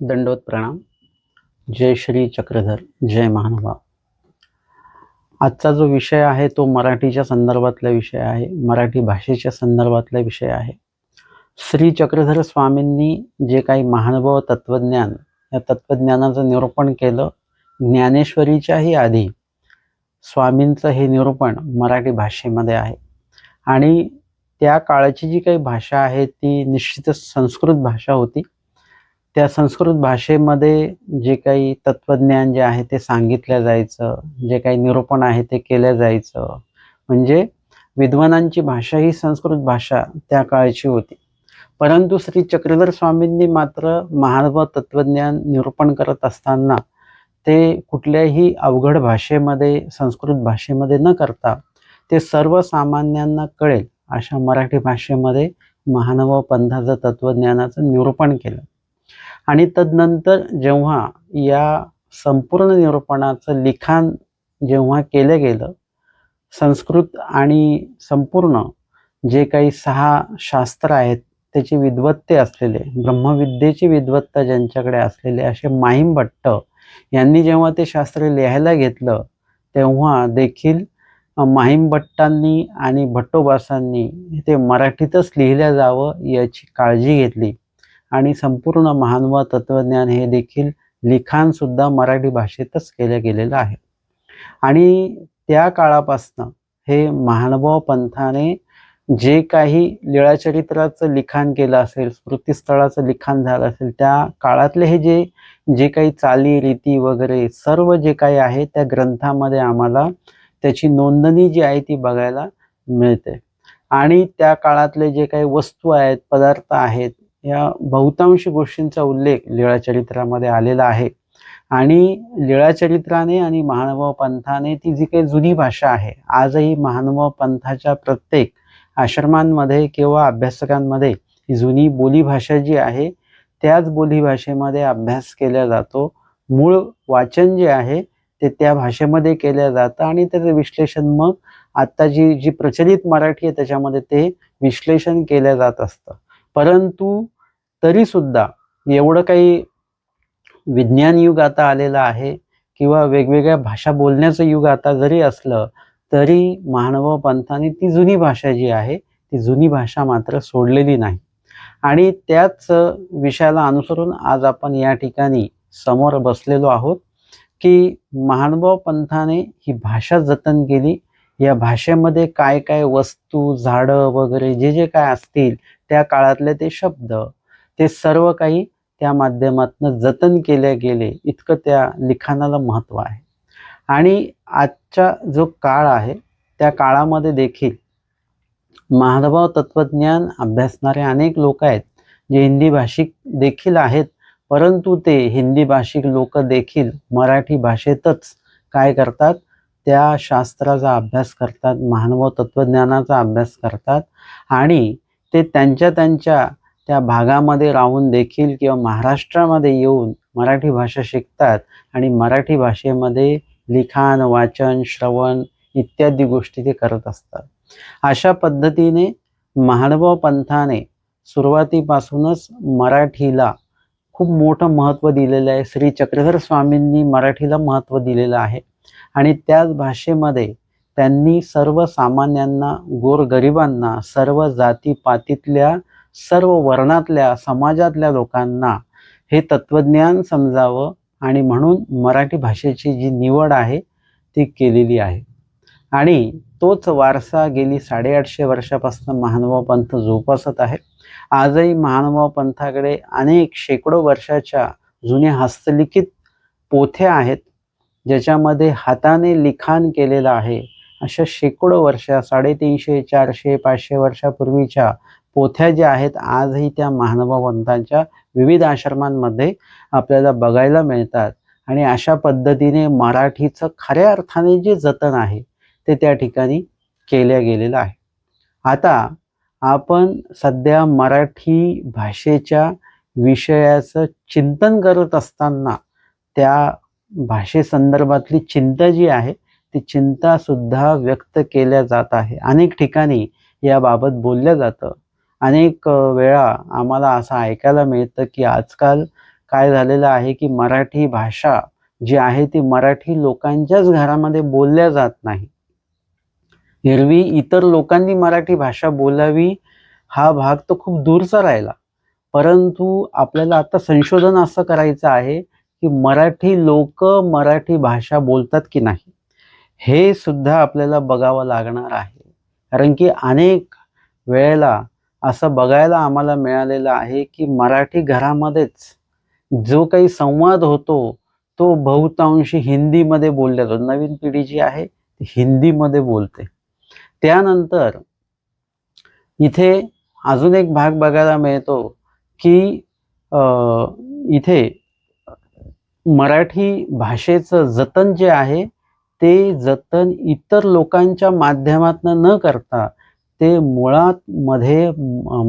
दंडोत प्रणाम. जय श्री चक्रधर जय महानुभाव. आजचा जो विषय आहे तो मराठीच्या संदर्भातला विषय आहे मराठी भाषेच्या संदर्भातला विषय आहे. श्री चक्रधर स्वामींनी जे काही महानुभाव तत्वज्ञान या तत्वज्ञानाचं निरूपण केलं ज्ञानेश्वरीच्याही आधी स्वामींचं हे निरूपण मराठी भाषेमध्ये आहे. आणि त्या काळाची जी काही भाषा आहे ती निश्चितच संस्कृत भाषा होती. त्या संस्कृत भाषेमध्ये जे काही तत्वज्ञान जे आहे ते सांगितलं जायचं जे काही निरूपण आहे ते केलं जायचं. म्हणजे विद्वानांची भाषा ही संस्कृत भाषा त्या काळची होती. परंतु श्री चक्रधर स्वामींनी मात्र महार्व तत्वज्ञान निरूपण करत असताना ते कुठल्याही अवघड भाषेमध्ये संस्कृत भाषेमध्ये न करता ते सर्वसामान्यांना कळेल अशा मराठी भाषेमध्ये महानव पंथाचं तत्वज्ञानाचं निरूपण केलं. आणि तदनंतर जेव्हा या संपूर्ण निरूपणाचं लिखाण जेव्हा केलं गेलं संस्कृत आणि संपूर्ण जे काही सहा शास्त्र आहेत त्याचे विद्वत्ते असलेले ब्रह्मविद्येची विद्वत्ता ज्यांच्याकडे असलेले असे माहीम भट्ट यांनी जेव्हा ते शास्त्र लिहायला घेतलं तेव्हा देखील माहीम भट्टांनी आणि भट्टोबासांनी ते मराठीतच लिहिलं जावं याची काळजी घेतली. आणि संपूर्ण महानुभाव तत्वज्ञान हे देखील लिखाणसुद्धा मराठी भाषेतच केलं गेलेलं आहे. आणि त्या काळापासनं हे महानुभाव पंथाने जे काही लीळाचरित्राचं लिखाण केलं असेल स्मृतीस्थळाचं लिखाण झालं असेल त्या काळातले हे जे जे काही चाली रीती वगैरे सर्व जे काही आहे त्या ग्रंथामध्ये आम्हाला त्याची नोंदणी जी आहे ती बघायला मिळते. आणि त्या काळातले जे काही वस्तू आहेत पदार्थ आहेत या बहुतांश गोष्टींचा उल्लेख लीळाचरित्रामध्ये आलेला आहे. आणि लीळाचरित्राने आणि महानुभाव पंथाने ती जी काही जुनी भाषा आहे आजही महानुभाव पंथाच्या प्रत्येक आश्रमांमध्ये किंवा अभ्यासकांमध्ये जुनी बोलीभाषा जी आहे त्याच बोलीभाषेमध्ये अभ्यास केला जातो. मूळ वाचन जे आहे ते त्या भाषेमध्ये केलं जातं आणि त्याचं विश्लेषण मग आत्ता जी जी प्रचलित मराठी आहे त्याच्यामध्ये ते विश्लेषण केलं जात असतं. परंतु तरी सुद्धा एवढं काही विज्ञान युग आता आलेलं आहे किंवा वेगवेगळ्या भाषा बोलण्याचं युग आता जरी असलं तरी मानव पंथाने ती जुनी भाषा जी आहे ती जुनी भाषा मात्र सोडलेली नाही. आणि त्याच विषयाला अनुसरून आज आपण या ठिकाणी समोर बसलेलो आहोत की महानुभाव पंथाने ही भाषा जतन केली. या भाषेमध्ये काय काय वस्तू झाडं वगैरे जे जे काय असतील त्या काळातले ते शब्द ते सर्व काही त्या माध्यमातून जतन केले गेले. इतकं त्या लिखाणाला महत्त्व आहे. आणि आजचा जो काळ आहे त्या काळामध्ये देखील महानुभाव तत्वज्ञान अभ्यासणारे अनेक लोक आहेत जे हिंदी भाषिक देखील आहेत परंतु ते हिंदी भाषिक लोक देखील मराठी भाषेतच काय करतात? त्या शास्त्राचा अभ्यास करतात महानुभाव तत्वज्ञानाचा अभ्यास करतात आणि ते त्यांच्या त्यांच्या त्या भागामध्ये राहून देखील किंवा महाराष्ट्रामध्ये येऊन मराठी भाषा शिकतात आणि मराठी भाषेमध्ये लिखाण वाचन श्रवण इत्यादी गोष्टी ते करत असतात. अशा पद्धतीने महानुभाव पंथाने सुरुवातीपासूनच मराठीला खूप मोठं महत्त्व दिलेलं आहे. श्री चक्रधर स्वामींनी मराठीला महत्त्व दिलेलं आहे आणि त्याच भाषेमध्ये त्यांनी सर्वसामान्यांना गोरगरिबांना सर्व जातीपातीतल्या सर्व वर्णातल्या समाजातल्या लोकांना हे तत्वज्ञान समजावं आणि म्हणून मराठी भाषेची जी निवड आहे ती केलेली आहे. आणि तोच वारसा गेली साडेआठशे वर्षापासून महानुभाव पंथ जोपासत आहे. आजही महानुभाव पंथाकडे अनेक शेकडो वर्षाच्या जुन्या हस्तलिखित पोथ्या आहेत ज्याच्यामध्ये हाताने लिखाण केलेलं आहे. अशा शेकडो वर्षा साडेतीनशे चारशे पाचशे वर्षापूर्वीच्या पोथ्या ज्या आहेत आजही त्या महानुभावंतांच्या विविध आश्रमांमध्ये आपल्याला बघायला मिळतात. आणि अशा पद्धतीने मराठीचं खऱ्या अर्थाने जे जतन आहे ते त्या ठिकाणी केल्या गेलेलं आहे. आता आपण सध्या मराठी भाषेच्या विषयाचं चिंतन करत असताना त्या भाषेसंदर्भातली चिंता जी आहे ती चिंतासुद्धा व्यक्त केल्या जात आहे. अनेक ठिकाणी याबाबत बोललं जातं. अनेक वेळा आम्हाला असं ऐकायला मिळतं की आजकाल काय झालेलं आहे की मराठी भाषा जी आहे ती मराठी लोकांच्याच घरामध्ये बोलल्या जात नाही. एरवी इतर लोकांनी मराठी भाषा बोलावी हा भाग तर खूप दूरचा राहिला. परंतु आपल्याला आता संशोधन असं करायचं आहे की मराठी लोक मराठी भाषा बोलतात की नाही हे सुद्धा आपल्याला बघावं लागणार आहे. कारण की अनेक वेळेला असं बघायला आम्हाला मिळालेलं आहे की मराठी घरामध्येच जो काही संवाद होतो तो बहुतांशी हिंदीमध्ये बोलल्या जातो. नवीन पिढी जी आहे ती हिंदीमध्ये बोलते. त्यानंतर इथे अजून एक भाग बघायला मिळतो की इथे मराठी भाषेचं जतन जे आहे ते जतन इतर लोकांच्या माध्यमातून न करता ते मुळात मध्ये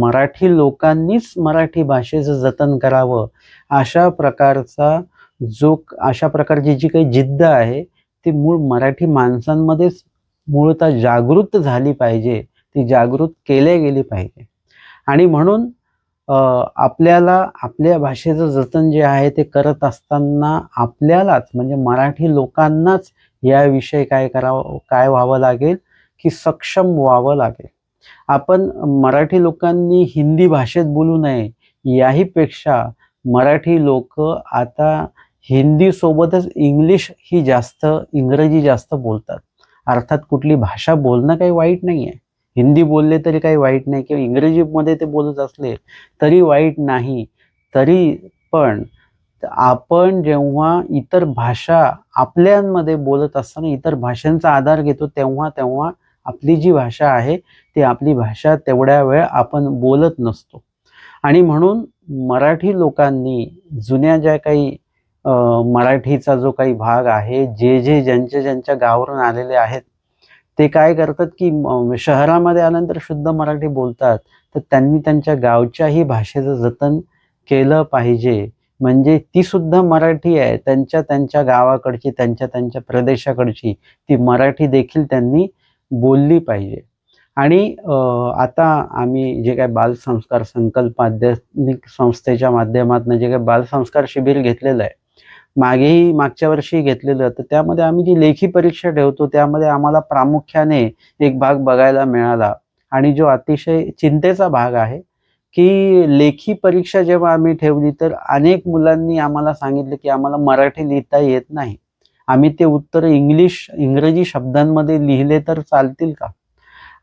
मराठी लोकांनीच मराठी भाषेचं जतन करावं अशा प्रकारचा जो अशा प्रकारची जी काही जिद्द आहे ती मूळ मराठी माणसांमध्येच मूळतः जागृत झाली पाहिजे. ती जागृत केल्या गेली पाहिजे. आणि म्हणून आपल्याला आपल्या भाषेचं जतन जे आहे ते करत असताना आपल्यालाच म्हणजे मराठी लोकांनाच याविषयी काय करावं काय व्हावं लागेल की सक्षम व्हावं लागेल. आपण मराठी लोकांनी हिंदी भाषेत बोलू नये याही पेक्षा मराठी लोक आता हिंदी सोबतच इंग्लिश ही जास्त इंग्रजी जास्त बोलतात. अर्थात कुठली भाषा बोलणं काही वाईट नाही आहे हिंदी बोलले तरी काही वाईट नाही किंवा इंग्रजीमध्ये ते बोलत असले तरी वाईट नाही. तरी पण आपण जेव्हा इतर भाषा आपल्यांमध्ये बोलत असताना इतर भाषांचा आधार घेतो तेव्हा तेव्हा आपली जी भाषा आहे ती आपली भाषा तेवढ्या वेळ आपण बोलत नसतो. आणि म्हणून मराठी लोकांनी जुन्या ज्या काही मराठीचा जो काही भाग आहे जे जे ज्यांच्या ज्यांच्या गावावरून आलेले आहेत ते काय करतात की शहरामध्ये आल्यानंतर शुद्ध मराठी बोलतात तर त्यांनी त्यांच्या गावच्याही भाषेचं जतन केलं पाहिजे. म्हणजे ती सुद्धा मराठी आहे त्यांच्या त्यांच्या गावाकडची त्यांच्या त्यांच्या प्रदेशाकडची ती मराठी देखील त्यांनी बोलली पाहिजे. आणि आता आम्ही जे काय बालसंस्कार संकल्प आध्यात्मिक संस्थेच्या माध्यमातून जे काय बालसंस्कार शिबिर घेतलेलं आहे मागेही मागच्या वर्षी घेतलेलं तर त्यामध्ये आम्ही जी लेखी परीक्षा ठेवतो त्यामध्ये आम्हाला प्रामुख्याने एक भाग बघायला मिळाला. आणि जो अतिशय चिंतेचा भाग आहे की लेखी परीक्षा जेव्हा आम्ही ठेवली तर अनेक मुलांनी आम्हाला सांगितलं की आम्हाला मराठी लिहिता येत नाही. आम्ही ते उत्तर इंग्लिश इंग्रजी शब्दांमध्ये लिहिले तर चालतील का?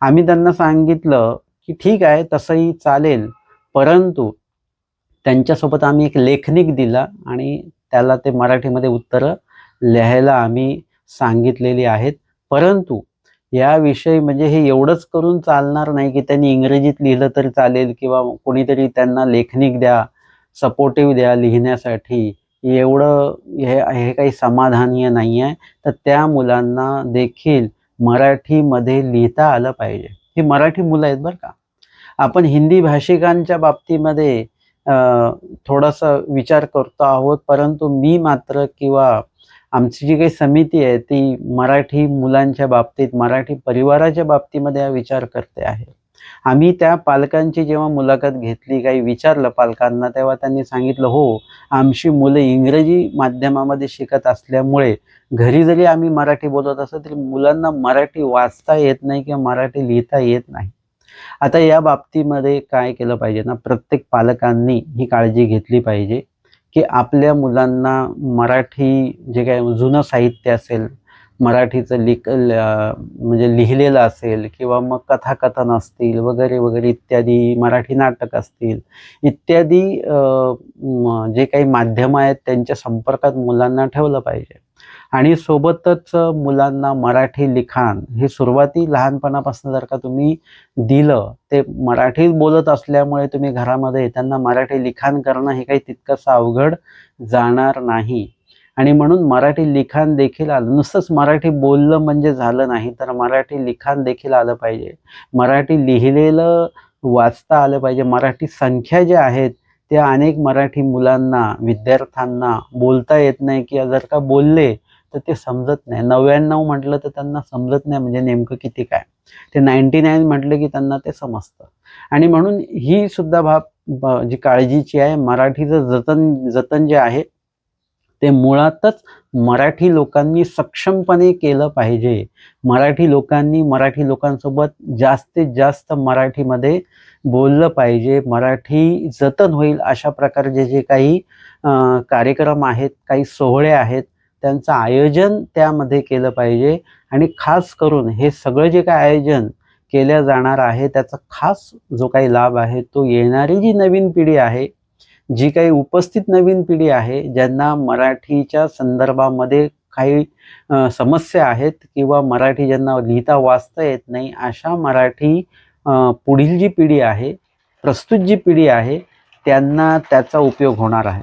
आम्ही त्यांना सांगितलं की ठीक आहे तसंही चालेल. परंतु त्यांच्यासोबत आम्ही एक लेखनिक दिला आणि त्याला ते मराठीमध्ये उत्तरं लिहायला आम्ही सांगितलेली आहेत. परंतु याविषयी म्हणजे हे एवढंच करून चालणार नाही की त्यांनी इंग्रजीत लिहिलं तरी चालेल किंवा कोणीतरी त्यांना लेखनिक द्या सपोर्टिव्ह द्या लिहिण्यासाठी. एवढं हे हे काही समाधानीय नाही आहे तर त्या मुलांना देखील मराठीमध्ये लिहिता आलं पाहिजे. ही मराठी मुलं आहेत बरं का. आपण हिंदी भाषिकांच्या बाबतीमध्ये थोडासा विचार करतो आहोत परंतु मी मात्र किंवा आमची जी काही समिती आहे ती मराठी मुलांच्या बाबतीत मराठी परिवाराच्या बाबतीमध्ये हा विचार करते आहे. आम्ही त्या पालकांची जेव्हा मुलाखत घेतली काही विचारलं पालकांना तेव्हा त्यांनी सांगितलं हो आमची मुलं इंग्रजी माध्यमामध्ये शिकत असल्यामुळे घरी जरी आम्ही मराठी बोलत असो तरी मुलांना मराठी वाचता येत नाही किंवा मराठी लिहिता येत नाही. आता या बाबतीमध्ये काय केलं पाहिजे ना प्रत्येक पालकांनी ही काळजी घेतली पाहिजे की आपल्या मुलांना मराठी जे काय जुनं साहित्य असेल मराठीचं लिख म्हणजे लिहिलेलं असेल किंवा मग कथाकथन असतील वगैरे वगैरे इत्यादी मराठी नाटक असतील इत्यादी जे काही माध्यमं आहेत त्यांच्या संपर्कात मुलांना ठेवलं पाहिजे. आणि सोबतच मुलांना मराठी लिखाण हे सुरुवाती लहानपणापासून जर का तुम्ही दिलं ते मराठीत बोलत असल्यामुळे तुम्ही घरामध्ये त्यांना मराठी लिखाण करणं हे काही तितकंसं अवघड जाणार नाही. आणि म्हणून मराठी लिखाण देखील आलं. नुसतंच मराठी बोललं म्हणजे झालं नाही तर मराठी लिखाण देखील आलं पाहिजे. मराठी लिहिलेलं वाचता आलं पाहिजे. मराठी संख्या ज्या आहेत त्या अनेक मराठी मुलांना विद्यार्थ्यांना बोलता येत नाही की जर का बोलले तर ते समजत नाही. नव्याण्णव म्हटलं तर त्यांना समजत नाही म्हणजे नेमकं किती काय. ते नाईन्टी नाईन म्हटलं की त्यांना ते समजतं. आणि म्हणून ही सुद्धा बाब जी काळजीची आहे मराठीचं जतन जतन जे आहे ते मुळातच मराठी लोकांनी सक्षमपणे केलं पाहिजे. मराठी लोकांनी मराठी लोकांसोबत जास्तीत जास्त मराठीमध्ये बोललं पाहिजे. मराठी जतन होईल अशा प्रकारचे जे काही कार्यक्रम आहेत काही सोहळे आहेत त्यांचं आयोजन त्यामध्ये केलं पाहिजे. आणि खास करून हे सगळं जे काय आयोजन केल्या जाणार आहे त्याचा खास जो काही लाभ आहे तो येणारी जी नवीन पिढी आहे जी काही उपस्थित नवीन पिढी आहे ज्यांना मराठीच्या संदर्भामध्ये काही समस्या आहेत किंवा मराठी ज्यांना लिहिता वाचता येत नाही अशा मराठी पुढील जी पिढी आहे प्रस्तुत जी पिढी आहे त्यांना त्याचा उपयोग होणार आहे.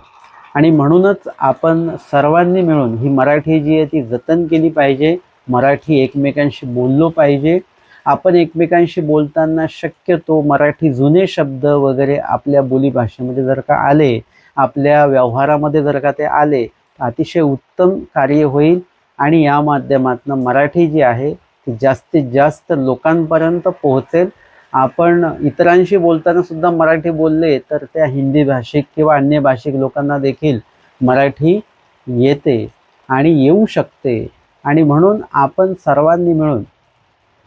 आणि म्हणूनच आपण सर्वांनी मिळून ही मराठी जी आहे ती जतन केली पाहिजे मराठी एकमेकांशी बोललो पाहिजे आपण एकमेकांशी बोलताना शक्यतो मराठी जुने शब्द वगैरे आपल्या बोलीभाषेमध्ये जर का आले आपल्या व्यवहारामध्ये जर का ते आले तर अतिशय उत्तम कार्य होईल. आणि या माध्यमातून मराठी जी आहे ती जास्तीत जास्त लोकांपर्यंत पोहोचेल. आपण इतरांशी बोलताना सुद्धा मराठी बोलले तर त्या हिंदी भाषिक किंवा अन्य भाषिक लोकांना देखील मराठी येते आणि येऊ शकते. आणि म्हणून आपण सर्वांनी मिळून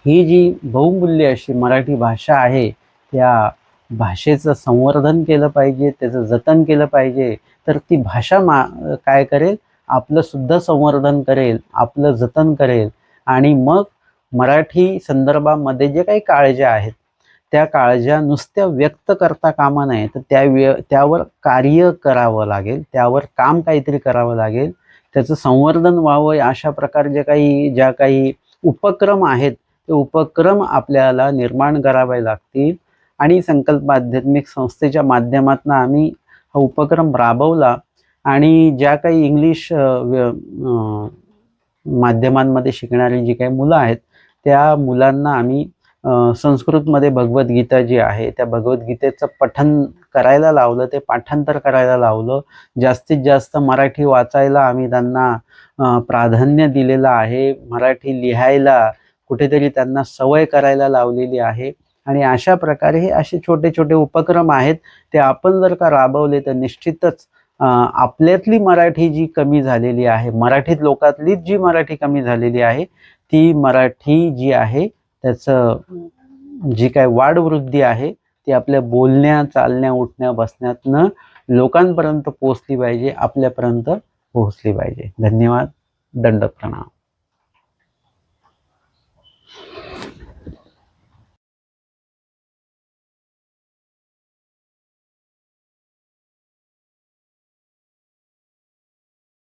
ही जी बहुमूल्य अशी मराठी भाषा आहे त्या भाषेचं संवर्धन केलं पाहिजे त्याचं जतन केलं पाहिजे तर ती भाषा मा काय करेल? आपलंसुद्धा संवर्धन करेल आपलं जतन करेल. आणि मग मराठी संदर्भामध्ये जे काही काळज्या आहेत त्या काळज्या नुसत्या व्यक्त करता कामा नाही तर त्या व्य त्यावर कार्य करावं लागेल त्यावर काम काहीतरी करावं लागेल. त्याचं संवर्धन व्हावं अशा प्रकारचे काही ज्या काही उपक्रम आहेत ते उपक्रम आपल्याला निर्माण करावे लागतील. आणि संकल्प आध्यात्मिक संस्थेच्या माध्यमातून आम्ही हा उपक्रम राबवला. आणि ज्या काही इंग्लिश व्य- माध्यमांमध्ये शिकणारी जी काही मुलं आहेत त्या मुलांना आम्ही संस्कृतमध्ये भगवद्गीता जी आहे त्या भगवद्गीतेचं पठन करायला लावलं. ते पाठांतर करायला लावलं. जास्तीत जास्त मराठी वाचायला आम्ही त्यांना प्राधान्य दिलेलं आहे. मराठी लिहायला कुठेतरी त्यांना सवय करायला लावलेली आहे. आणि अशा प्रकारे हे असे छोटे छोटे उपक्रम आहेत ते आपण जर का राबवले तर निश्चितच आपल्यातली मराठी जी कमी झालेली आहे मराठीत लोकातलीच जी मराठी कमी झालेली आहे ती मराठी जी आहे त्याचं जी काय वाढवृद्धी आहे ती आपल्या बोलण्या चालण्या उठण्या बसण्यातनं लोकांपर्यंत पोहोचली पाहिजे आपल्यापर्यंत पोहोचली पाहिजे. धन्यवाद. दंड प्रणाम